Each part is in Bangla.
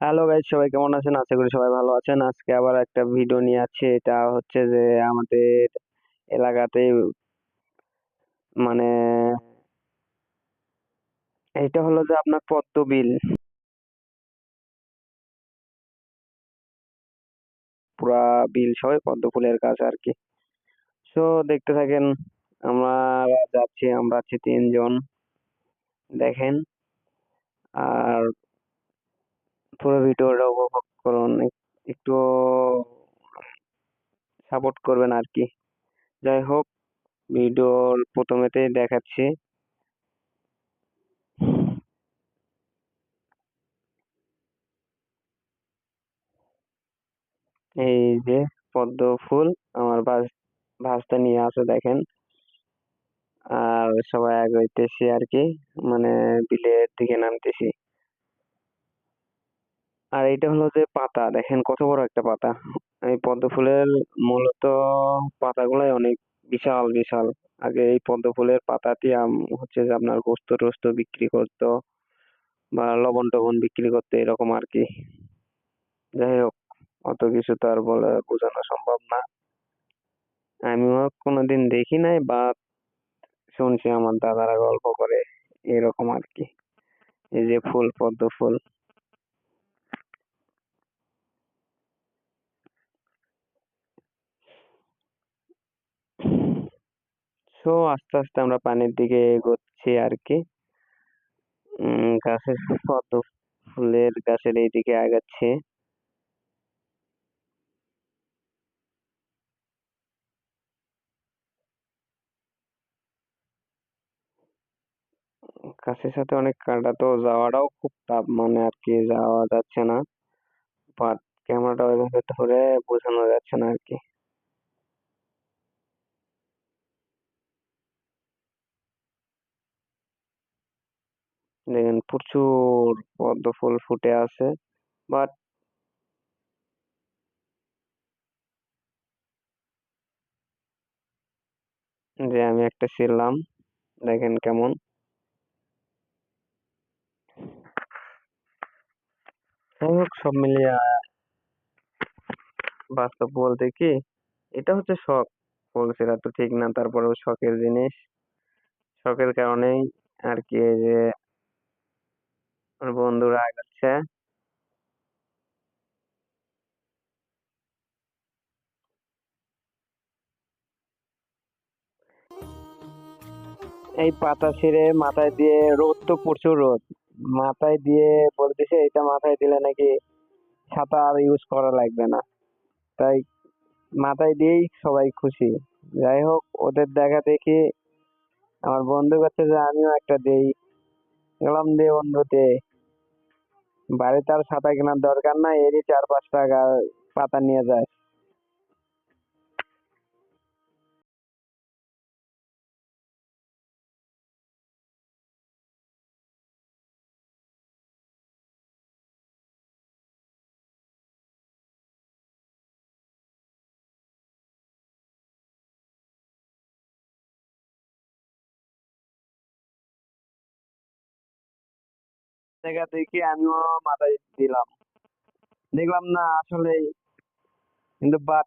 হ্যালো গাইজ সবাই কেমন আছেন? আশা করি সবাই ভালো আছেন। আজকে আবার একটা ভিডিও নিয়ে আসছি। এটা হচ্ছে যে আমাদের এলাকাতে মানে এটা হলো যে আপনার পদ্ম বিল। পুরা বিল সবাই পদ্ম ফুলের গাছ আর কি সো দেখতে থাকেন, আমরা যাচ্ছি, আমরা আছি তিনজন। দেখেন, আর পুরো ভিডিওটা উপভোগ করুন। একটু সাপোর্ট করবেন আর কি যাই হোক, ভিডিওর প্রথমেতেই দেখাচ্ছি। এই যে পদ্ম ফুল আমার ভাস ভাসটা নিয়ে আসে দেখেন। আর সবাই আগাইতেছি আর কি মানে বিলের দিকে নামতেছি। আর এটা হলো যে পাতা, দেখেন কত বড় একটা পাতা। এই পদ্ম ফুলের মূলত পাতাগুলাই অনেক বিশাল বিশাল। আগে এই পদ্ম ফুলের পাতা দিয়ে আম- হচ্ছে যে আপনার গোস্ত টোস্ত বিক্রি করতো বা লবণ টবণ বিক্রি করতো, এরকম আর কি। যাই হোক, অত কিছু তো আর বলে, বোঝানো সম্ভব না। আমিও কোনোদিন দেখি নাই বা শুনছি আমার দাদারা গল্প করে, এরকম আর কি। এই যে ফুল, পদ্ম ফুল। সো, আস্তে আস্তে আমরা পানির দিকে এগোচ্ছি আর কি উম, গাছের পদ্ম ফুলের গাছের এইদিকে আগাচ্ছি। গাছের সাথে অনেক কাটা, তো যাওয়াটাও খুব টাফ মানে আর কি যাওয়া যাচ্ছে না। বাট ক্যামেরাটা ওইভাবে ধরে বোঝানো যাচ্ছে না আর কি দেখেন প্রচুর পদ্ম ফুল ফুটে আছে বাট যে আমি একটা ছিলাম, দেখেন কেমন। যাই হোক, সব মিলিয়ে বাস্তব বলতে কি, এটা হচ্ছে শখ। বলছিলা তো ঠিক না, তারপরেও শখের জিনিস। শখের কারণেই আর কি এই যে আমার বন্ধুরা আগাচ্ছে এই পাতা ছিঁড়ে মাথায় দিয়ে রোদ তো প্রচুর রোদ। মাথায় দিয়ে বলতেছে এটা মাথায় দিলে নাকি ছাতা আর ইউজ করা লাগবে না। তাই মাথায় দিয়েই সবাই খুশি। যাই হোক, ওদের দেখা দেখি। আমার বন্ধু কাছে যে, আমিও একটা দেই। গেলাম দে বন্ধু দে বাড়িতে আর ছাতা কেনার দরকার নাই এরই চার পাঁচ টাকা পাতা নিয়ে যায়। দেখা দেখি আমিও মাথায় দিলাম। দেখলাম না আসলেই কিন্তু বাট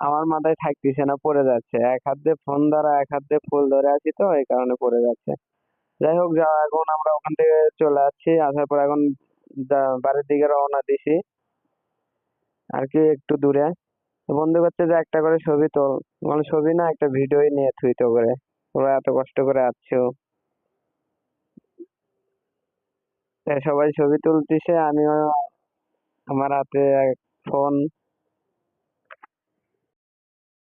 আমার মাথায় থাকতেছে না, পড়ে যাচ্ছে। এক হাত দিয়ে ফোন ধরা, এক হাত দিয়ে ফুল ধরে আছি তো, এই কারণে পড়ে যাচ্ছে। যাই হোক, যা, এখন আমরা ওখান থেকে চলে আসছি। আসার পর এখন বাড়ির দিকে রওনা দিছি। আর কি একটু দূরে। বন্ধু করছে যে একটা করে ছবি তোল মানে ছবি না, একটা ভিডিওই নিয়ে থুইতো করে। ওরা এত কষ্ট করে আসছো তাই সবাই ছবি তুলতেছে আমিও আমার হাতে ফোন